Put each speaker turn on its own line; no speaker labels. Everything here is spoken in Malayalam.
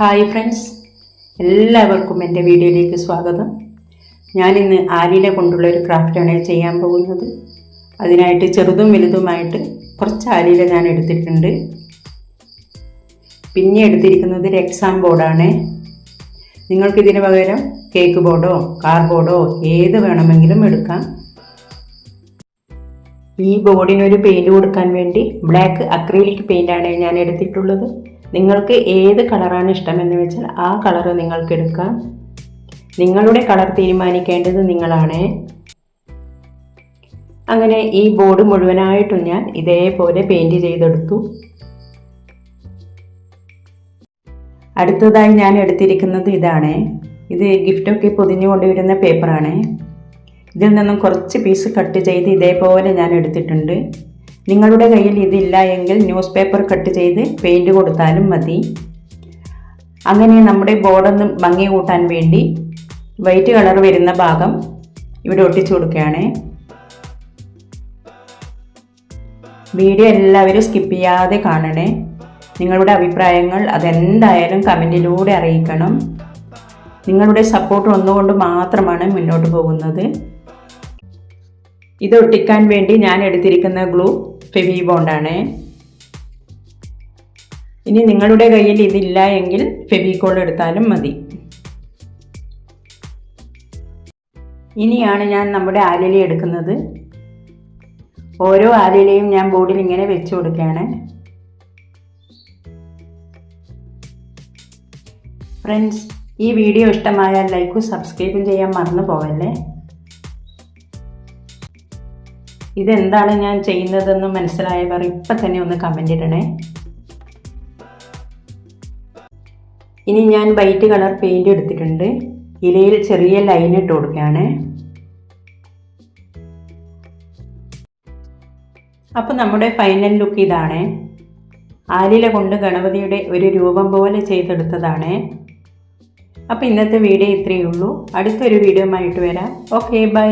ഹായ് ഫ്രണ്ട്സ് എല്ലാവർക്കും എന്റെ വീഡിയോയിലേക്ക് സ്വാഗതം. ഞാനിന്ന് ആലിനെ കൊണ്ടുള്ള ഒരു ക്രാഫ്റ്റാണ് ചെയ്യാൻ പോകുന്നത്. അതിനായിട്ട് ചെറുതും വലുതുമായിട്ട് കുറച്ച് ആലില ഞാൻ എടുത്തിട്ടുണ്ട്. പിന്നെ എടുത്തിരിക്കുന്നത് ഒരു എക്സാം ബോർഡാണ് നിങ്ങൾക്കിതിന് പകരം കേക്ക് ബോർഡോ കാർ ബോർഡോ ഏത് വേണമെങ്കിലും എടുക്കാം. ഈ ബോർഡിനൊരു പെയിന്റ് കൊടുക്കാൻ വേണ്ടി ബ്ലാക്ക് അക്രിലിക് പെയിന്റാണ് ഞാൻ എടുത്തിട്ടുള്ളത്. നിങ്ങൾക്ക് ഏത് കളറാണ് ഇഷ്ടമെന്ന് വെച്ചാൽ ആ കളർ നിങ്ങൾക്ക് എടുക്കാം. നിങ്ങളുടെ കളർ തീരുമാനിക്കേണ്ടത് നിങ്ങളാണ്. അങ്ങനെ ഈ ബോർഡ് മുഴുവനായിട്ടും ഞാൻ ഇതേപോലെ പെയിന്റ് ചെയ്തെടുത്തു. അടുത്തതായി ഞാൻ എടുത്തിരിക്കുന്നത് ഇതാണ്. ഇത് ഗിഫ്റ്റൊക്കെ പൊതിഞ്ഞു കൊണ്ടുവരുന്ന പേപ്പറാണ് ഇതിൽ നിന്നും കുറച്ച് പീസ് കട്ട് ചെയ്ത് ഇതേപോലെ ഞാൻ എടുത്തിട്ടുണ്ട്. നിങ്ങളുടെ കയ്യിൽ ഇതില്ല എങ്കിൽ ന്യൂസ് പേപ്പർ കട്ട് ചെയ്ത് പെയിന്റ് കൊടുത്താലും മതി. അങ്ങനെ നമ്മുടെ ബോർഡൊന്ന് ഭംഗി കൂട്ടാൻ വേണ്ടി വൈറ്റ് കളർ വരുന്ന ഭാഗം ഇവിടെ ഒട്ടിച്ചു കൊടുക്കുകയാണ്. വീഡിയോ എല്ലാവരും സ്കിപ്പ് ചെയ്യാതെ കാണണേ. നിങ്ങളുടെ അഭിപ്രായങ്ങൾ അതെന്തായാലും കമന്റിലൂടെ അറിയിക്കണം. നിങ്ങളുടെ സപ്പോർട്ട് ഒന്നുകൊണ്ട് മാത്രമാണ് മുന്നോട്ട് പോകുന്നത്. ഇത് ഒട്ടിക്കാൻ വേണ്ടി ഞാൻ എടുത്തിരിക്കുന്ന ഗ്ലൂ ഫെവി ബോണ്ടാണ്. ഇനി നിങ്ങളുടെ കയ്യിൽ ഇതില്ല എങ്കിൽ ഫെവിക്കോൾ എടുത്താലും മതി. ഇനിയാണ് ഞാൻ നമ്മുടെ ആലില എടുക്കുന്നത്. ഓരോ ആലിലയും ഞാൻ ബോർഡിൽ ഇങ്ങനെ വെച്ച് കൊടുക്കുകയാണ്. ഫ്രണ്ട്സ് ഈ വീഡിയോ ഇഷ്ടമായാൽ ലൈക്കും സബ്സ്ക്രൈബും ചെയ്യാൻ മറന്നു പോവല്ലേ? ഇതെന്താണ് ഞാൻ ചെയ്യുന്നതെന്ന് മനസ്സിലായവർ ഇപ്പം തന്നെ ഒന്ന് കമന്റ് ഇടണേ. ഇനി ഞാൻ വൈറ്റ് കളർ പെയിന്റ് എടുത്തിട്ടുണ്ട്. ഇലയിൽ ചെറിയ ലൈൻ ഇട്ട് കൊടുക്കുകയാണ്. അപ്പോൾ നമ്മുടെ ഫൈനൽ ലുക്ക് ഇതാണ്. ആലില കൊണ്ട് ഗണപതിയുടെ ഒരു രൂപം പോലെ ചെയ്തെടുത്തതാണ്. അപ്പോൾ ഇന്നത്തെ വീഡിയോ ഇത്രയേ ഉള്ളൂ. അടുത്തൊരു വീഡിയോ ആയിട്ട് വരാം. Okay bye